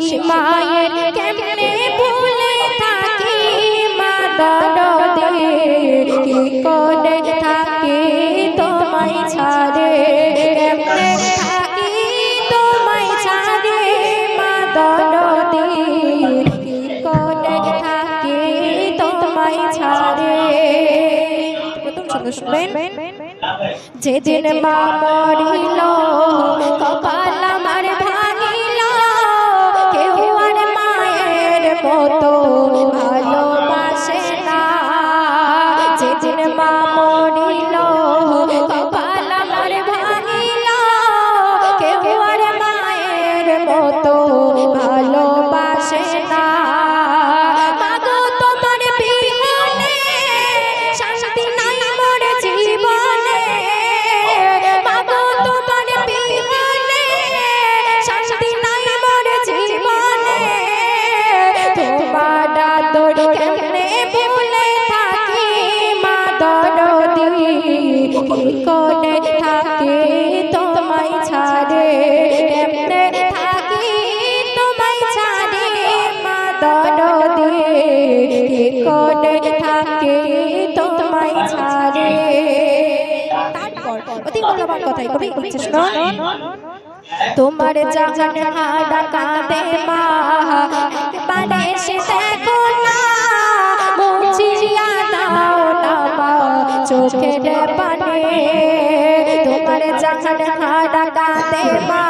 সেই মায়ের কেমনে ভুলে থাকি মা দরদে? কি করে থাকি তোমায় ছাড়ে? কেমনে থাকি তোমায় ছাড়ে মা দরদে? কি করে থাকি তোমায় ছাড়ে? যেদিন মা মরিল, কপাল আমার কি করে থাকি, তোমায় ছাড়ে। কেমনে থাকি, তোমায় ছাড়ে মা দরদি কি করে থাকি, তোমায় ছাড়ে। অতি মূল্যবান কথাই কবি শুনুন তোমার জাহান হারা কাঁদে মা কাঁদে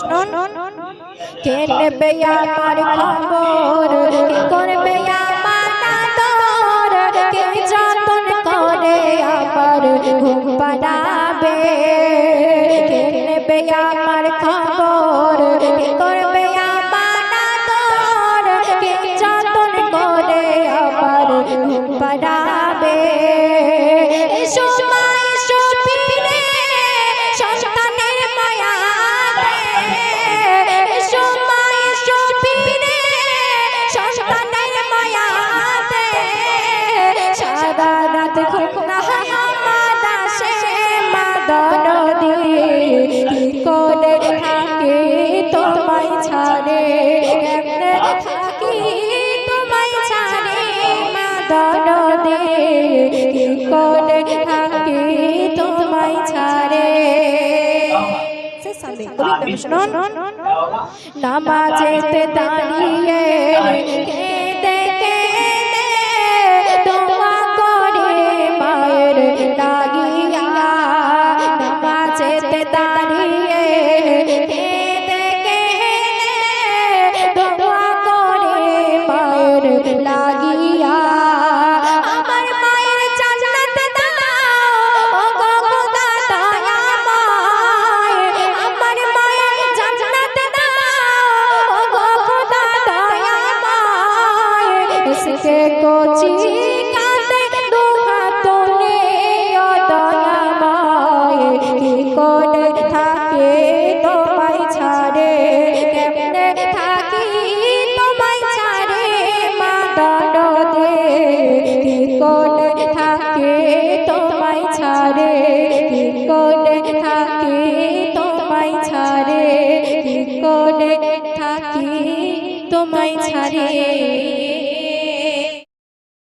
শুনুন কে নেবে আমার খবর, কি করবে আমার আদর, কে যতন করে আমার ঘুম পাড়াবে ছাড়ে কেমনে থাকি তোমায় ছাড়ে মা দরদি কি করে থাকি তোমায় ছাড়ে? নামাজেতে দাঁড়িয়ে কেঁদে কেঁদে দোয়া করে মায়ের লাগিয়া। নামাজেতে দাঁড়িয়ে তোমায় ছাড়ে কি করে থাকি? তোমায় ছাড়ে